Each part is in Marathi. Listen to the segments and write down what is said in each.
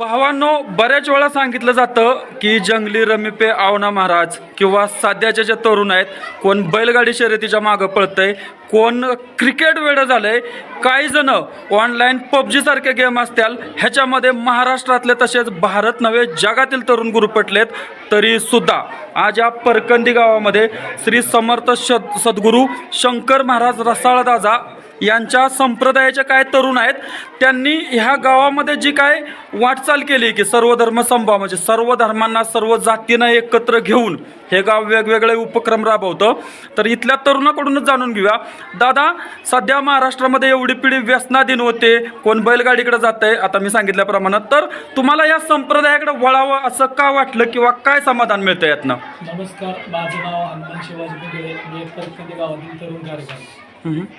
भावांनो बऱ्याच वेळा सांगितलं जातं की जंगली रमीपे आवना महाराज किंवा सध्याचे जे तरुण आहेत कोण बैलगाडी शर्यतीच्या मागं पळतंय कोण क्रिकेट वेळं झालंय काही जण ऑनलाईन पबजी सारखे गेम असतील ह्याच्यामध्ये महाराष्ट्रातले तसेच भारत नव्हे जगातील तरुण गुरुपटलेत तरी सुद्धा. आज या परकंदी गावामध्ये श्री समर्थ सद सद्गुरू शंकर महाराज रसाळदाजा यांच्या संप्रदायाचे काय तरुण आहेत त्यांनी ह्या गावामध्ये जी काय वाटचाल केली की सर्व धर्म संभाव म्हणजे सर्व धर्मांना सर्व जातींना एकत्र घेऊन हे गाव वेगवेगळे उपक्रम राबवतं. तर इथल्या तरुणाकडूनच जाणून घेऊया. दादा सध्या महाराष्ट्रामध्ये एवढी पिढी व्यसनाधीन होते कोण बैलगाडीकडे जात आहे आता मी सांगितल्याप्रमाणे. तर तुम्हाला या संप्रदायाकडे वळावं असं का वाटलं किंवा काय समाधान मिळतं यातनं? नमस्कार माझं नाव हनुमान शिवाजी मी गावातील तरुण कार्यक्रम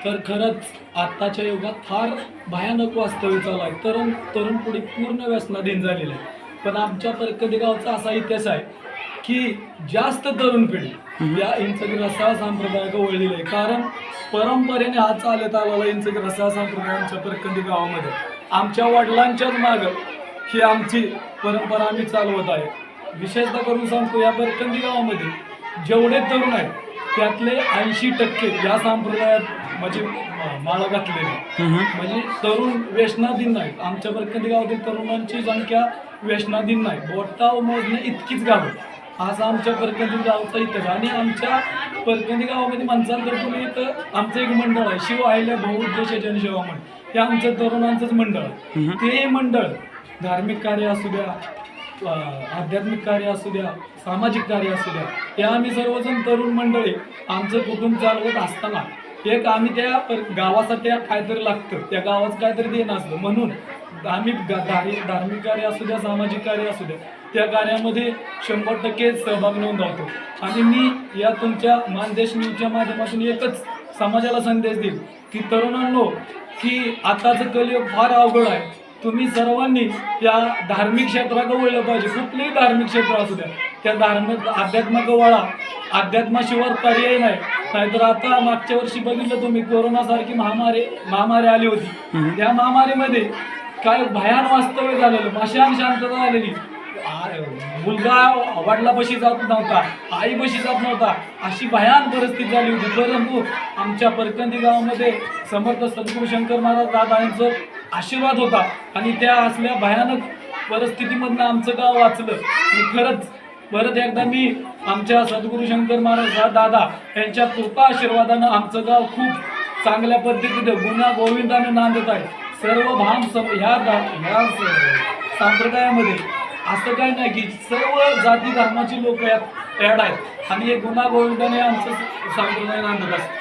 तर खरंच आत्ताच्या युगात फार भयानक वास्तव्य चालू आहे. तरुण तरुण पिढी पूर्ण व्यसनाधीन झालेली आहे पण आमच्या परकंदी गावचा असा इतिहास आहे की जास्त तरुण पिढी या इंचगी रसाळ संप्रदायाकडे वळलेली आहे. कारण परंपरेने हा चालत आलेला इंचगी रसाळ संप्रदाय आमच्या परकंदी गावामध्ये. आमच्या वडिलांच्याच मागं ही आमची परंपरा आम्ही चालवत आहे. विशेषतः करून सांगतो या बरकंदी गावामध्ये जेवढे तरुण आहेत त्यातले ऐंशी टक्के या संप्रदायात म्हणजे माळा घातलेले. म्हणजे तरुण व्यसनाधीन नाहीत. आमच्या बरकंदी गावातील तरुणांची संख्या व्यसनाधीन नाही. बोटा मोजणे इतकीच गावं. आज आमच्या परकंदी गावचा इतिहास आणि आमच्या परकंदी गावामध्ये माणसांतर तुम्ही इथं आमचं एक मंडळ आहे. शिव आहिल्या बहुउद्देश जनसेवा मंडळ हे आमचं तरुणांचंच मंडळ. ते मंडळ धार्मिक कार्य असू द्या आध्यात्मिक कार्य असू द्या सामाजिक कार्य असू द्या ते आम्ही सर्वजण तरुण मंडळी आमचं कुटुंब चालवत असताना एक आम्ही त्या गावासाठी काहीतरी लागतं त्या गावाचं काहीतरी देणं असतं. म्हणून आम्ही धार्मिक धार्मिक कार्य असू द्या सामाजिक कार्य असू द्या त्या कार्यामध्ये शंभर टक्के सहभाग नोंदवतो. आणि मी या तुमच्या मानदेश न्यूजच्या माध्यमातून एकच समाजाला संदेश देईल की तरुणांनो की आताचं कलियुग फार अवघड आहे. तुम्ही सर्वांनी त्या धार्मिक क्षेत्राकडे वळलं पाहिजे. कुठलेही धार्मिक क्षेत्र असू द्या. त्या धार्मिक अध्यात्माकडे वळा. अध्यात्माशिवाय पर्याय नाही. नाहीतर आता मागच्या वर्षी बघितलं तुम्ही कोरोनासारखी महामारी महामारी आली होती. त्या महामारीमध्ये काय भयान वास्तव्य झालेलं मशान शांतता झालेली. मुलगा वडिलापाशी जात नव्हता आईपाशी जात नव्हता. अशी भयान परिस्थिती झाली होती. परंतु आमच्या परकंदी गावामध्ये समर्थ सद्गुरू शंकर महाराज दादा यांचं आशीर्वाद होता. आणि त्या असल्या भयानक परिस्थितीमधनं आमचं गाव वाचलं. मी खरंच परत एकदा मी आमच्या सद्गुरू शंकर महाराज दादा यांच्या कृपा आशीर्वादानं आमचं गाव खूप चांगल्या पद्धतीनं गुन्हा गोविंदाने नांदत आहे. सर्व भाम सम ह्या दा- ह्या संप्रदायामध्ये असं काय नाही की सर्व जाती धर्माची लोक यात ॲड आहेत. आणि हे गुन्हा गोविंदाने आमचं संप्रदाय नांदत असतं.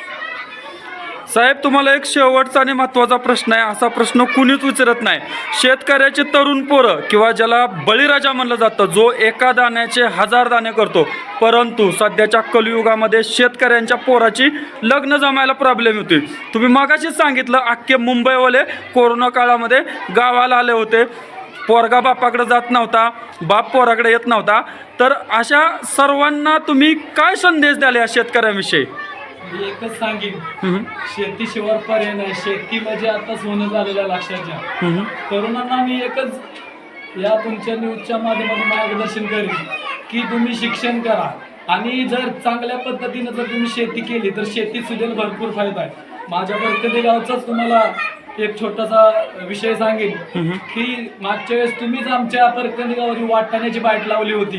साहेब तुम्हाला एक शेवटचा आणि महत्त्वाचा प्रश्न आहे. असा प्रश्न कुणीच विचारत नाही. शेतकऱ्याचे तरुण पोरं किंवा ज्याला बळीराजा म्हणलं जातं जो एका दाण्याचे हजार दाणे करतो. परंतु सध्याच्या कलियुगामध्ये शेतकऱ्यांच्या पोराची लग्न जमायला प्रॉब्लेम होते तुम्ही मगाशीच सांगितलं अख्खे मुंबईवाले कोरोना काळामध्ये गावाला आले होते. पोरगा बापाकडे जात नव्हता बाप पोराकडे येत नव्हता. तर अशा सर्वांना तुम्ही काय संदेश द्याल या शेतकऱ्यांविषयी? मी एकच सांगेन. हम्म, शेतीशिवाय पर्याय नाही. शेती म्हणजे आता सोनं झालेलं आहे लक्षात घ्या. तरुणांना मी एकच या तुमच्या न्यूजच्या माध्यमातून मार्गदर्शन करेन की तुम्ही शिक्षण करा. आणि जर चांगल्या पद्धतीनं जर तुम्ही शेती केली तर शेतीत सुद्धा भरपूर फायदा आहे. माझ्या परकदे गावचाच तुम्हाला एक छोटासा विषय सांगेन. की मागच्या वेळेस तुम्हीच आमच्या परकंदी गावाची वाटाण्याची बाईट लावली होती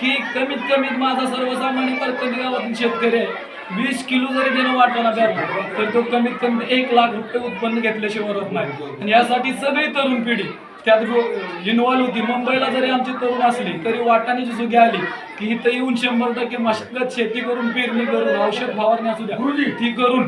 की कमीत कमीत माझा सर्वसामान्य परकंदी गावातील शेतकरी आहे वीस किलो जरी त्यानं वाटाणा पेरला तर तो कमीत कमी एक लाख रुपये उत्पन्न घेतल्याशिवाय होत नाही. आणि यासाठी सगळी तरुण पिढी त्यात इन्व्हॉल्व होती मुंबईला जरी आमची तरुण असली तरी वाटाण्याची सुगी आली की इथं येऊन शंभर टक्के मशागत शेती करून पेरणी करून औषध फवारणी असू द्या ती करून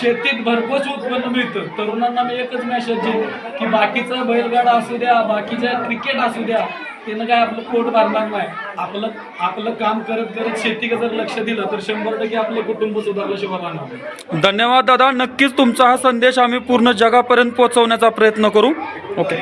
शेतीत भरपूर उत्पन्न मिळतं. तरुणांना मी एकच मेसेज देईन की बाकीचा बैलगाडा असू द्या बाकीच्या क्रिकेट असू द्या त्यानं काय आपलं पोट भरणार नाही. आपलं आपलं काम करत करत शेतीकडे जर लक्ष दिलं तर शंभर टक्के आपलं कुटुंब सुधारल्याशिवाय राहणार धन्यवाद दादा. नक्कीच तुमचा हा संदेश आम्ही पूर्ण जगापर्यंत पोहोचवण्याचा प्रयत्न करू. ओके.